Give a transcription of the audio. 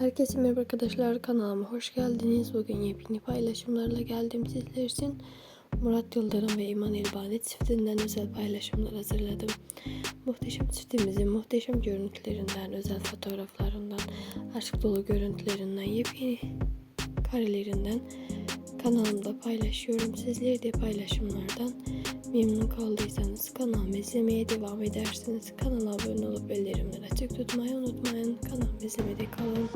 Herkese merhaba arkadaşlar kanalıma hoş geldiniz. Bugün yepyeni paylaşımlarla geldim sizler için. Murat Yıldırım ve İman İlbani çiftinden özel paylaşımlar hazırladım. Muhteşem çiftimizin muhteşem görüntülerinden, özel fotoğraflarından, aşk dolu görüntülerinden, yepyeni karelerinden kanalımda paylaşıyorum. Sizler de paylaşımlardan memnun kaldıysanız kanalımı izlemeye devam edersiniz. Kanala abone olup bildirimleri açık tutmayı unutmayın. Kanalımı izlemede kalın.